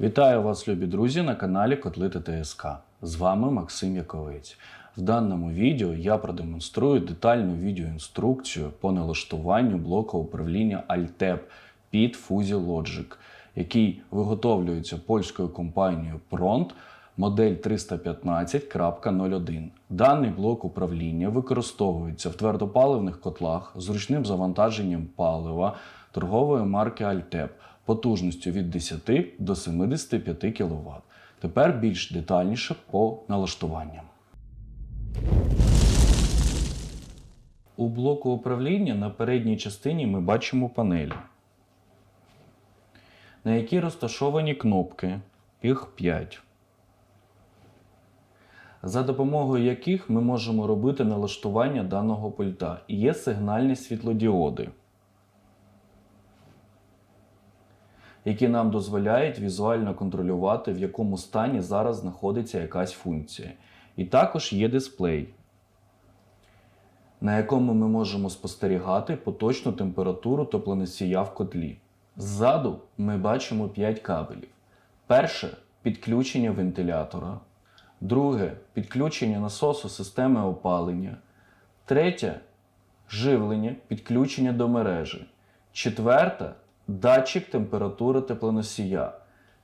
Вітаю вас, любі друзі, на каналі Котли ТСК. З вами Максим Яковець. В даному відео я продемонструю детальну відеоінструкцію по налаштуванню блоку управління Altep під Fuzzy Logic, який виготовлюється польською компанією Pront модель 315.01. Даний блок управління використовується в твердопаливних котлах з ручним завантаженням палива торгової марки Altep потужністю від 10 до 75 кВт. Тепер більш детальніше по налаштуванням. У блоку управління на передній частині ми бачимо панелі, на якій розташовані кнопки, їх 5, за допомогою яких ми можемо робити налаштування даного пульта. І є сигнальні світлодіоди. які нам дозволяють візуально контролювати, в якому стані зараз знаходиться якась функція. І також є дисплей, на якому ми можемо спостерігати поточну температуру теплоносія в котлі. Ззаду ми бачимо 5 кабелів. Перше підключення вентилятора. Друге підключення насосу системи опалення. Третє живлення, підключення до мережі. Четверте датчик температури теплоносія.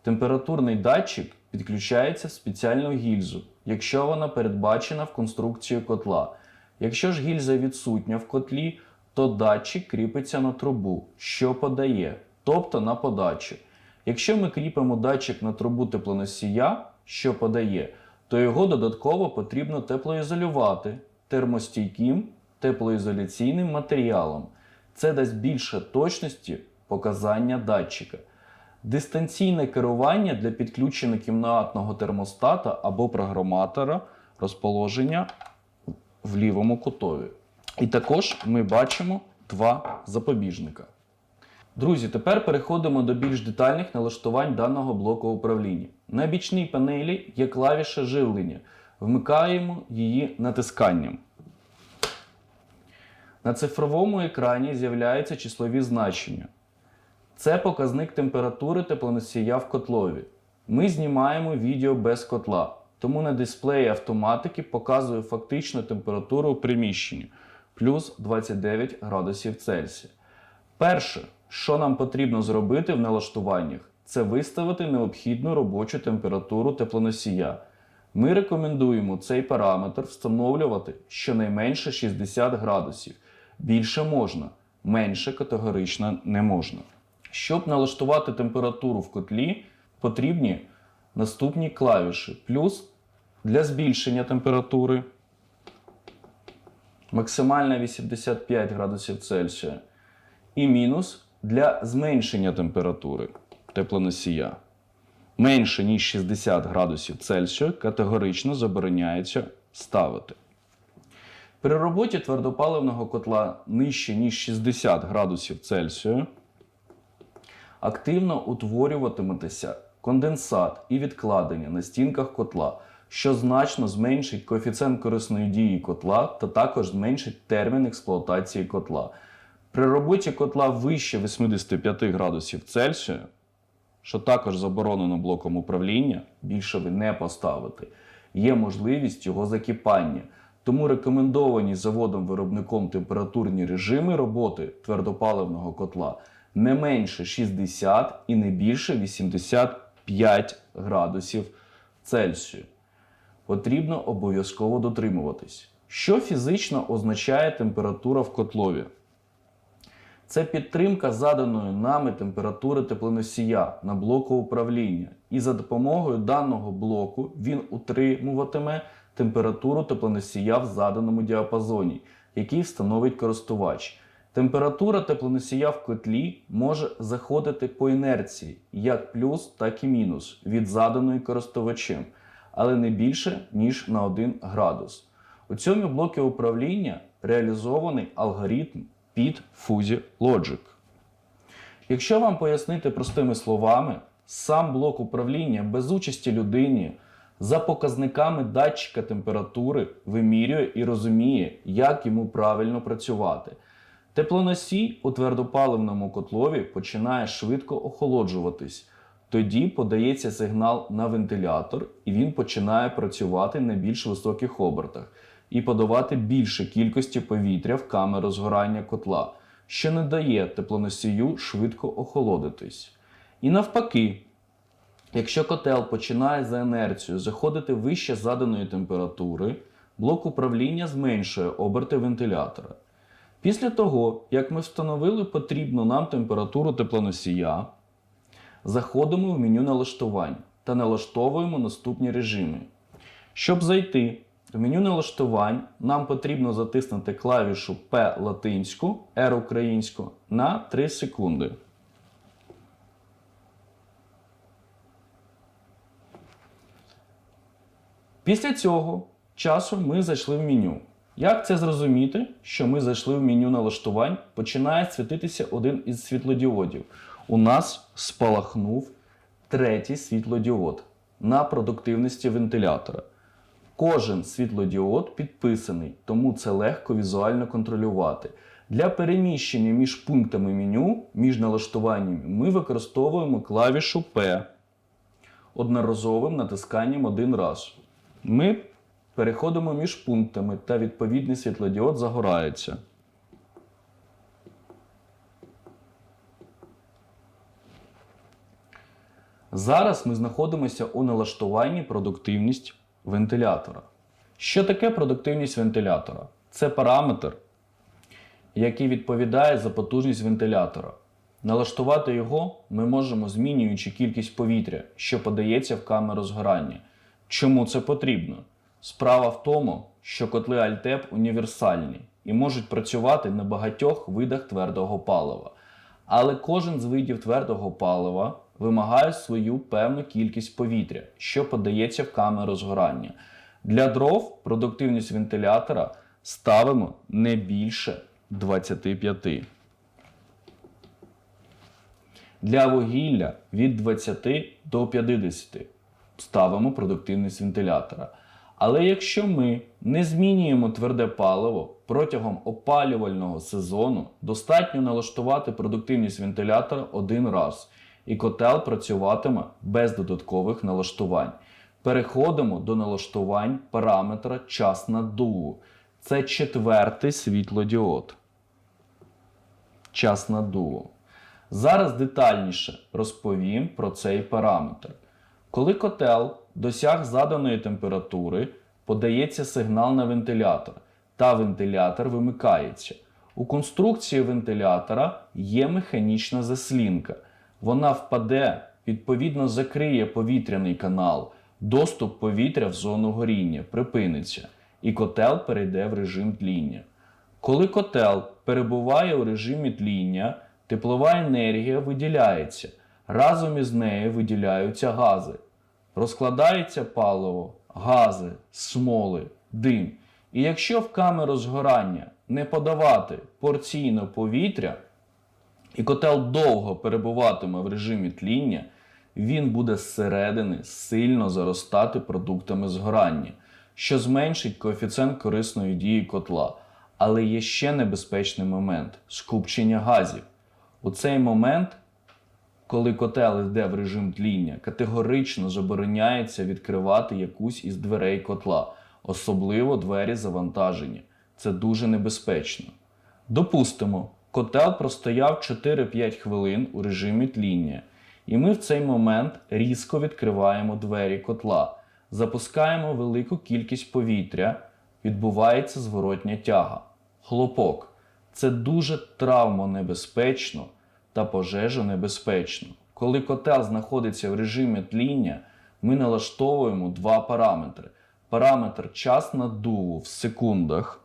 Температурний датчик підключається в спеціальну гільзу, якщо вона передбачена в конструкції котла. Якщо ж гільза відсутня в котлі, то датчик кріпиться на трубу, що подає, тобто на подачу. Якщо ми кріпимо датчик на трубу теплоносія, що подає, то його додатково потрібно теплоізолювати термостійким теплоізоляційним матеріалом. Це дасть більше точності показання датчика. Дистанційне керування для підключення кімнатного термостата або програматора розположення в лівому кутові. І також ми бачимо два запобіжника. Друзі, тепер переходимо до більш детальних налаштувань даного блоку управління. На бічній панелі є клавіша живлення. Вмикаємо її натисканням. На цифровому екрані з'являються числові значення. Це показник температури теплоносія в котлові. Ми знімаємо відео без котла, тому на дисплеї автоматики показує фактичну температуру у приміщенні плюс 29 градусів Цельсія. Перше, що нам потрібно зробити в налаштуваннях, це виставити необхідну робочу температуру теплоносія. Ми рекомендуємо цей параметр встановлювати щонайменше 60 градусів. Більше можна, менше категорично не можна. Щоб налаштувати температуру в котлі, потрібні наступні клавіші. Плюс для збільшення температури максимальна 85 градусів Цельсія. І мінус для зменшення температури теплоносія. Менше ніж 60 градусів Цельсія категорично забороняється ставити. При роботі твердопаливного котла нижче ніж 60 градусів Цельсію активно утворюватиметься конденсат і відкладення на стінках котла, що значно зменшить коефіцієнт корисної дії котла та також зменшить термін експлуатації котла. При роботі котла вище 85 градусів Цельсія, що також заборонено блоком управління, більше ви не поставите, є можливість його закипання. Тому рекомендовані заводом-виробником температурні режими роботи твердопаливного котла не менше 60 і не більше 85 градусів Цельсію. Потрібно обов'язково дотримуватись. Що фізично означає температура в котлові? Це підтримка заданої нами температури теплоносія на блоку управління. І за допомогою даного блоку він утримуватиме температуру теплоносія в заданому діапазоні, який встановить користувач. Температура теплоносія в котлі може заходити по інерції, як плюс, так і мінус від заданої користувачем, але не більше, ніж на 1 градус. У цьому блокі управління реалізований алгоритм під Fuzzy Logic. Якщо вам пояснити простими словами, сам блок управління без участі людині За показниками датчика температури вимірює і розуміє, як йому правильно працювати. Теплоносій у твердопаливному котлові починає швидко охолоджуватись. Тоді подається сигнал на вентилятор, і він починає працювати на більш високих обертах і подавати більше кількості повітря в камеру згорання котла, що не дає теплоносію швидко охолодитись. І навпаки, якщо котел починає за інерцією заходити вище заданої температури, блок управління зменшує оберти вентилятора. Після того, як ми встановили потрібну нам температуру теплоносія, заходимо в меню налаштувань та налаштовуємо наступні режими. Щоб зайти в меню налаштувань, нам потрібно затиснути клавішу P латинську, R українську на 3 секунди. Після цього часу ми зайшли в меню. Як це зрозуміти, що ми зайшли в меню налаштувань, починає світитися один із світлодіодів. У нас спалахнув третій світлодіод на продуктивності вентилятора. Кожен світлодіод підписаний, тому це легко візуально контролювати. Для переміщення між пунктами меню, між налаштуваннями, ми використовуємо клавішу P одноразовим натисканням один раз. Ми переходимо між пунктами та відповідний світлодіод загорається. Зараз ми знаходимося у налаштуванні продуктивність вентилятора. Що таке продуктивність вентилятора? Це параметр, який відповідає за потужність вентилятора. Налаштувати його ми можемо змінюючи кількість повітря, що подається в камеру згорання. Чому це потрібно? Справа в тому, що котли Альтеп універсальні і можуть працювати на багатьох видах твердого палива. Але кожен з видів твердого палива вимагає свою певну кількість повітря, що подається в камеру згорання. Для дров продуктивність вентилятора ставимо не більше 25. Для вугілля від 20 до 50 ставимо продуктивність вентилятора. Але якщо ми не змінюємо тверде паливо протягом опалювального сезону, достатньо налаштувати продуктивність вентилятора один раз, і котел працюватиме без додаткових налаштувань. Переходимо до налаштувань параметра час наддуву. Це четвертий світлодіод. Час наддуву. Зараз детальніше розповім про цей параметр. Коли котел досяг заданої температури, подається сигнал на вентилятор, та вентилятор вимикається. У конструкції вентилятора є механічна заслінка. Вона впаде, відповідно закриє повітряний канал, доступ повітря в зону горіння припиниться, і котел перейде в режим тління. Коли котел перебуває у режимі тління, теплова енергія виділяється. Разом із нею виділяються гази. Розкладається паливо, гази, смоли, дим. І якщо в камеру згорання не подавати порційно повітря, і котел довго перебуватиме в режимі тління, він буде зсередини сильно заростати продуктами згорання, що зменшить коефіцієнт корисної дії котла. Але є ще небезпечний момент скупчення газів. У цей момент, коли котел йде в режим тління, категорично забороняється відкривати якусь із дверей котла, особливо двері завантаження. Це дуже небезпечно. Допустимо, котел простояв 4-5 хвилин у режимі тління, і ми в цей момент різко відкриваємо двері котла, запускаємо велику кількість повітря, відбувається зворотня тяга. Хлопок. Це дуже травмонебезпечно та пожежонебезпечно. Коли котел знаходиться в режимі тління, ми налаштовуємо два параметри. Параметр час наддуву в секундах.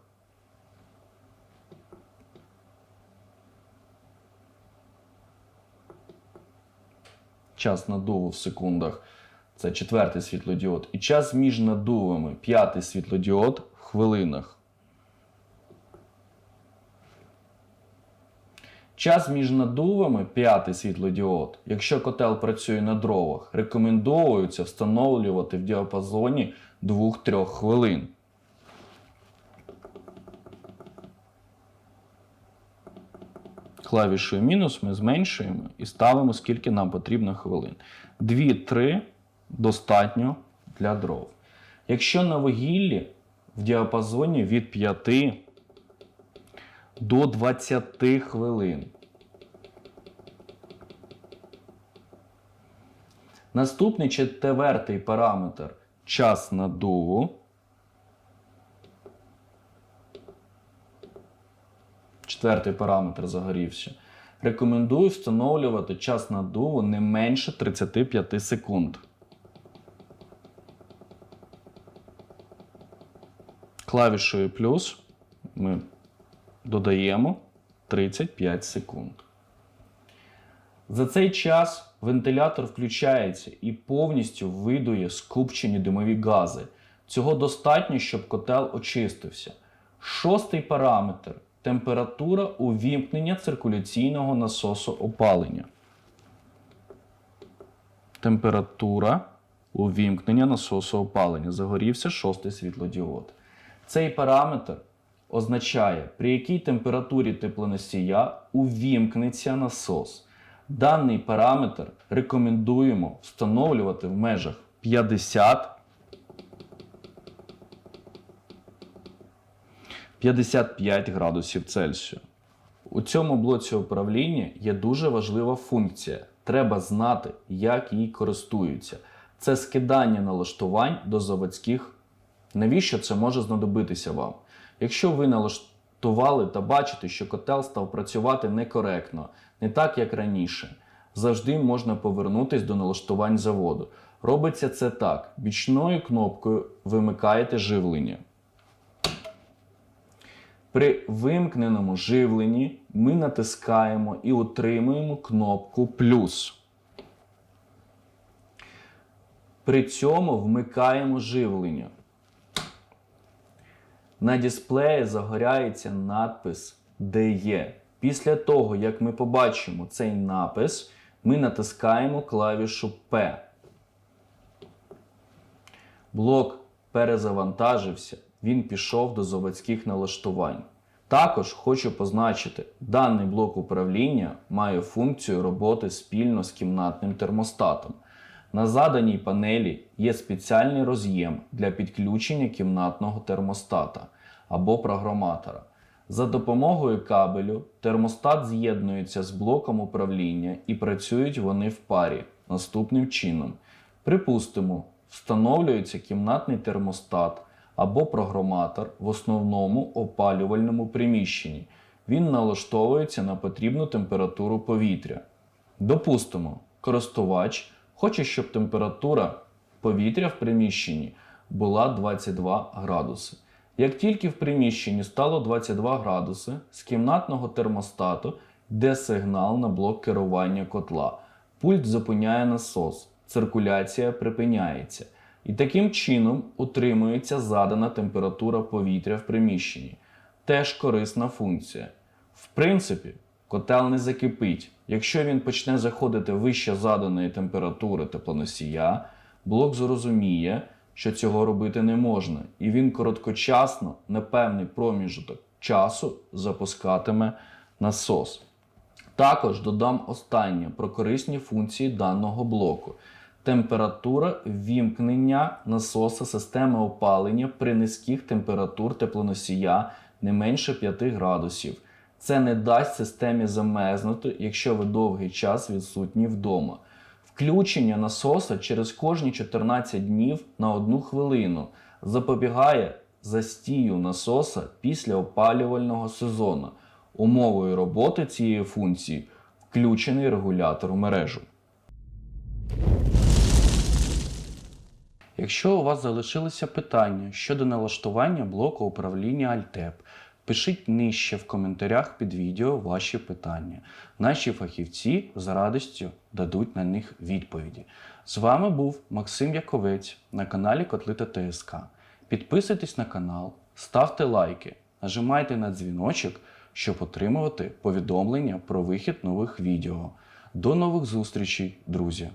Час наддуву в секундах це четвертий світлодіод. І час між наддувами п'ятий світлодіод в хвилинах. Час між надувами п'ятий світлодіод, якщо котел працює на дровах, рекомендується встановлювати в діапазоні 2-3 хвилин. Клавішою мінус ми зменшуємо і ставимо, скільки нам потрібно хвилин. 2-3 достатньо для дров. Якщо на вугіллі в діапазоні від 5 до 20 хвилин. Наступний четвертий параметр час надуву. Четвертий параметр загорівся. Рекомендую встановлювати час надуву не менше 35 секунд. Клавішою плюс ми додаємо 35 секунд. За цей час вентилятор включається і повністю видує скупчені димові гази. Цього достатньо, щоб котел очистився. Шостий параметр температура увімкнення циркуляційного насосу опалення. Температура увімкнення насосу опалення. Загорівся шостий світлодіод. Цей параметр означає, при якій температурі теплоносія увімкнеться насос. Даний параметр рекомендуємо встановлювати в межах 50 55 градусів Цельсію. У цьому блоці управління є дуже важлива функція. Треба знати, як їй користуються. Це скидання налаштувань до заводських. Навіщо це може знадобитися вам? Якщо ви налаштували та бачите, що котел став працювати некоректно, не так як раніше, завжди можна повернутись до налаштувань заводу. Робиться це так: бічною кнопкою вимикаєте живлення. При вимкненому живленні ми натискаємо і отримуємо кнопку плюс. При цьому вмикаємо живлення. На дисплеї загоряється надпис DE. Після того, як ми побачимо цей напис, ми натискаємо клавішу P. Блок перезавантажився, він пішов до заводських налаштувань. Також хочу позначити, даний блок управління має функцію роботи спільно з кімнатним термостатом. На заданій панелі є спеціальний роз'єм для підключення кімнатного термостата або програматора. За допомогою кабелю термостат з'єднується з блоком управління і працюють вони в парі наступним чином. Припустимо, встановлюється кімнатний термостат або програматор в основному опалювальному приміщенні. Він налаштовується на потрібну температуру повітря. Допустимо, користувач хоче, щоб температура повітря в приміщенні була 22 градуси. Як тільки в приміщенні стало 22 градуси, з кімнатного термостату йде сигнал на блок керування котла. Пульт зупиняє насос, циркуляція припиняється. І таким чином утримується задана температура повітря в приміщенні. Теж корисна функція. В принципі, котел не закипить. Якщо він почне заходити вище заданої температури теплоносія, блок зрозуміє, що цього робити не можна, і він короткочасно, на певний проміжок часу запускатиме насос. Також додам останнє про корисні функції даного блоку. Температура ввімкнення насоса системи опалення при низьких температур теплоносія не менше 5 градусів. Це не дасть системі замерзнути, якщо ви довгий час відсутні вдома. Включення насоса через кожні 14 днів на 1 хвилину запобігає застію насоса після опалювального сезону. Умовою роботи цієї функції включений регулятор в мережу. Якщо у вас залишилися питання щодо налаштування блоку управління Альтеп, пишіть нижче в коментарях під відео ваші питання. Наші фахівці з радістю дадуть на них відповіді. З вами був Максим Яковець на каналі Котлита ТСК. Підписуйтесь на канал, ставте лайки, нажимайте на дзвіночок, щоб отримувати повідомлення про вихід нових відео. До нових зустрічей, друзі!